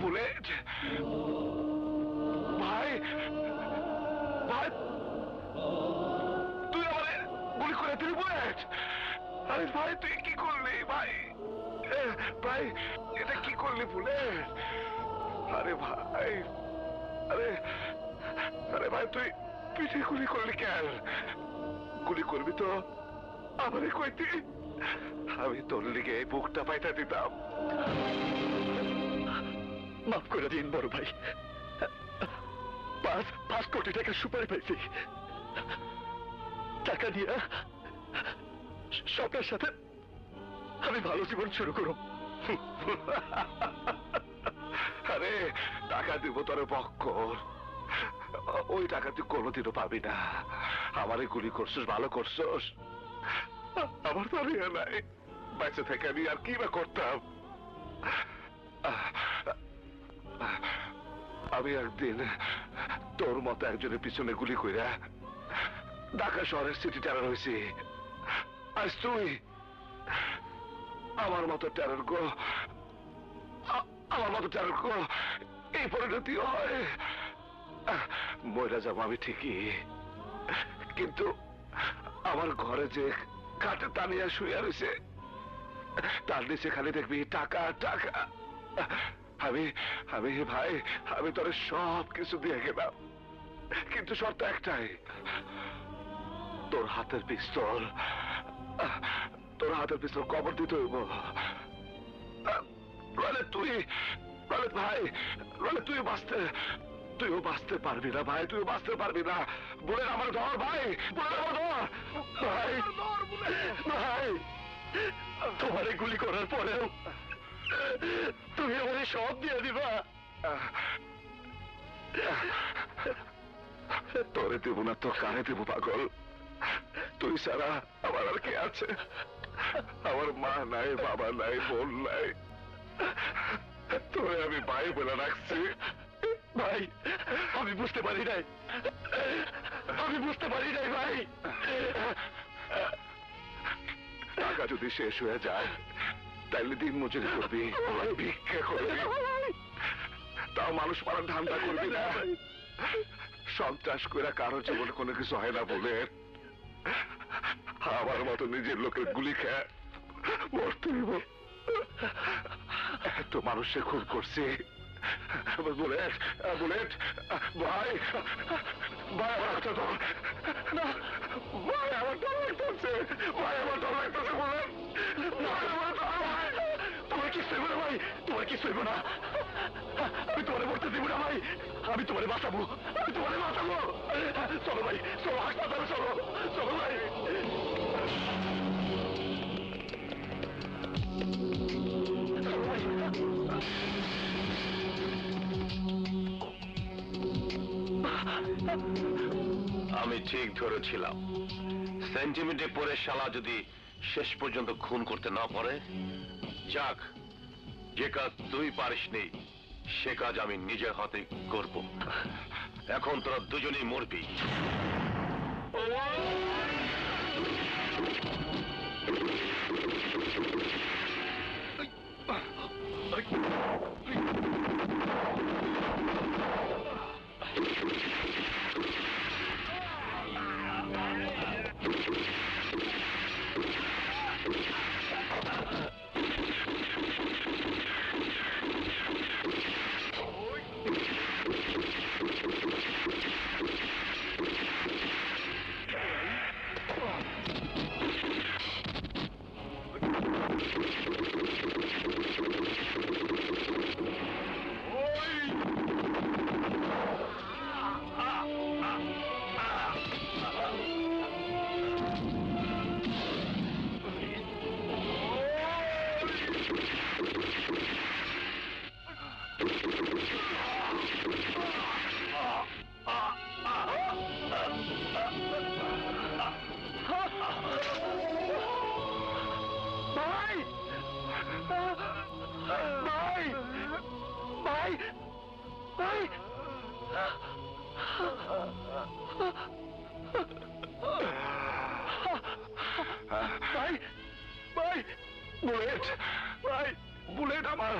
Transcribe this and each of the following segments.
Bullet ভাই ভাই। তুই আমারে গুলি করে দিলি, বুলেট। আরে ভাই, তুই কি করলি, ভাই? ভাই, এটা কি করলি, বুলেট? আরে ভাই, আরে আরে ভাই, তুই পিঠে গুলি করলি কেন? গুলি করবি তো? আমারে কইতি আমি তোর লিগে এই বুকটা পাইতা দিতাম। মাফ করে দিন, বড় ভাই। পাঁচ পাঁচ কোটি টাকা সুপারি পাইছি। টাকা দিয়ে সবের সাথে আমি ভালো জীবন শুরু করব। আরে, টাকা দিব তোর পক্কর ওই টাকা তুই কোনোদিনও পাবি না। আমারে গুলি করছিস, ভালো করছিস। আমার তো নাই। থেকে আমি আর কি করতাম? আমি একদিন তোর মতো একজনের পিছনে গুলি কইরা ঢাকা শহরের সিটি টেরার হয়েছি। আজ তুই আমার মতো টেরার গো আমার মতো টেরার গো, এই পরিণতি হয়। ময়রা যাব আমি ঠিকই, কিন্তু আমার ঘরে যে কাটে টানিয়া শুয়ে রয়েছে তার নিচে খালি দেখবি, টাকা টাকা। আমি আমি ভাই, আমি তোর সব কিছু দিয়ে গেলাম। কিন্তু শর্ত একটাই। তোর হাতের পিস্তল, তোর হাতের পিস্তল কবর দিতে হইব। তুই রলে ভাই রলে তুই বাঁচতে। তুইও বাঁচতে পারবি না ভাই তুইও বাঁচতে পারবি না। বলে আমার ধর ভাই বলে আমার ধর ভাই ভাই তোমারে গুলি করার পরেও তুমি আমারে সব দিয়ে দিবা। তোরে দেবো না তোর কানে দেবো পাগল। তুই সারা আমার আর কে আছে? আমার মা নাই বাবা নাই বোন নাই। তোরে আমি ভাই বলে রাখছি। ভাই আমি বুঝতে পারি নাই। আমি বুঝতে পারি নাই ভাই। টাকা যদি শেষ হয়ে যায় তাইলে দিন মজুরি করবি ভিক্ষা করবি। তাও মানুষ মারার ধান্দা করবি না। সন্ত্রাস করে কারও জীবনে কোনো কিছু হয় না বলে। আমার মতো নিজের লোকের গুলি খেয়ে মরতে এত মানুষে খুন করছি। বুলেট বুলেট, ভাই ভাই, আমার একটা ধর। না, ভাই, আমার ডর লাগতেছে ভাই, আমার ডর লাগতেছে বুলেট। তোমার কি সইব ভাই। তোমার কি সইব না। আমি তোমারে মরতে দিব না, ভাই। আমি তোমারে বাঁচাবো। আমি তোমারে বাঁচাবো। চলো, ভাই, চলো, হাসপাতালে চলো। চলো, ভাই। চলো, ভাই। আমি ঠিক ধরেছিলাম। সেন্টিমিটে পরে শালা যদি শেষ পর্যন্ত খুন করতে না পারে, যাক, যে কাজ তুই পারিসনি সে কাজ আমি নিজের হাতে করব। এখন তোরা দুজনেই মরবি। বুলেট। ভাই বুলেট আমার।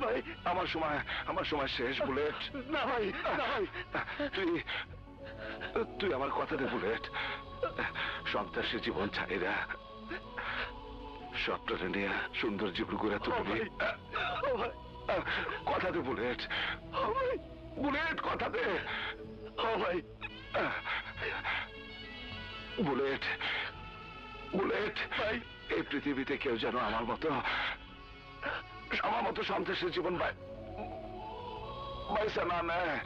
ভাই আমার সময় আমার সময় শেষ বুলেট। না ভাই না ভাই। তুই তুই আমার কথা দে বুলেট। সন্ত্রাসী জীবন ছাইরা স্বপ্নটা নিয়ে সুন্দর জীবন করে তুলবি কথা দে বুলেট। বুলেট কথা দে। ও ভাই। Bullet bullet. ভাই। এই পৃথিবীতে কেউ যেন আমার মতো আমার মতো সন্ত্রাসী জীবন ভাই বাইসা না নেয়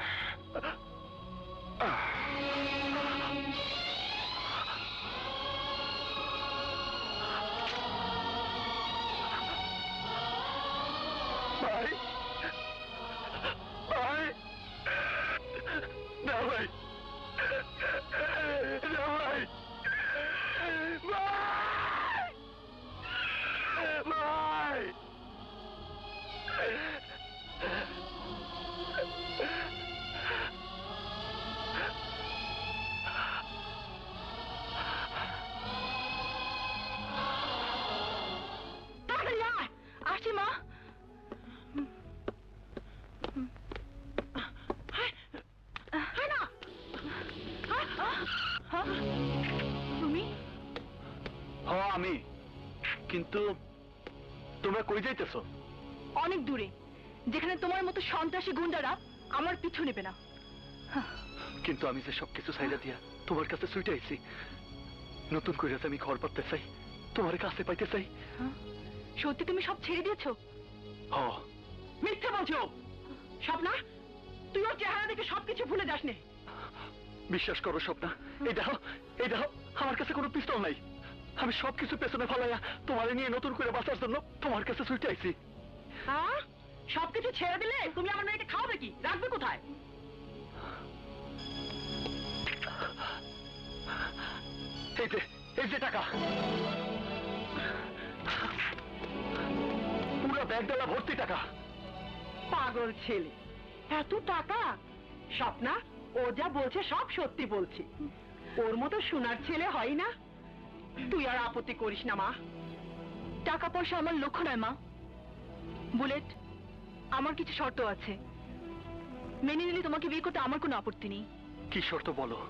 কিন্তু তোমরা কই যাইতেছো? অনেক দূরে। যেখানে তোমার মতো সন্ত্রাসী গুন্ডারা আমার পিছু নেবে না। কিন্তু আমি যে সবকিছু সাইডা দিয়া তোমার কাছে সুইটে আইছি নতুন করে আমি ঘর পাতে চাই তোমার কাছে পাইতে চাই। হ্যাঁ? সত্যি তুমি সব ছেড়ে দিয়েছ? হ। মিথ্যে বলছো? স্বপ্না তুই ওর চেহারা দেখে সবকিছু ভুলে যাস নে বিশ্বাস করো স্বপ্না। এই দেখো এই দেখো আমার কাছে কোনো পিস্তল নাই। আমি সবকিছু পেছনে ফালাইয়া তোমারে নিয়ে নতুন করে বাঁচার জন্য তোমার কাছে সুইটে আইছি। হ্যাঁ সবকিছু ছেড়ে দিলে তুমি আমার মেয়েকে খাওয়াবে কি? রাখবে কোথায়? এই যে এই যে টাকা। পুরো ব্যাগ ডালা ভর্তি টাকা। পাগল ছেলে এত টাকা? স্বপ্না ও যা বলছে সব সত্যি বলছে। ওর মতো সোনার ছেলে হয় না। তুই আর আপত্তি করিস না মা। টাকা পয়সা আমার লক্ষ্য নয় মা। বুলেট আমার কিছু শর্ত আছে। মেনে নিলে তোমাকে বিয়ে করতে আমার কোনো আপত্তি নেই। কি শর্ত বলো?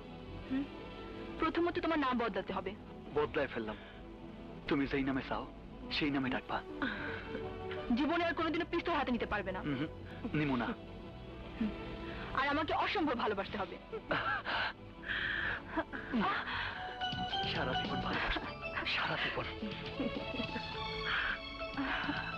প্রথমত তোমার নাম বদলাতে হবে। বদলায় ফেললাম। তুমি যেই নামে চাও সেই নামে ডাকবা। জীবনে আর কোনোদিনও পিস্তল হাতে নিতে পারবে না। নিমু না। আর আমাকে অসম্ভব ভালোবাসতে হবে। সারা জীবন ভালোবাসবো সারা জীবন।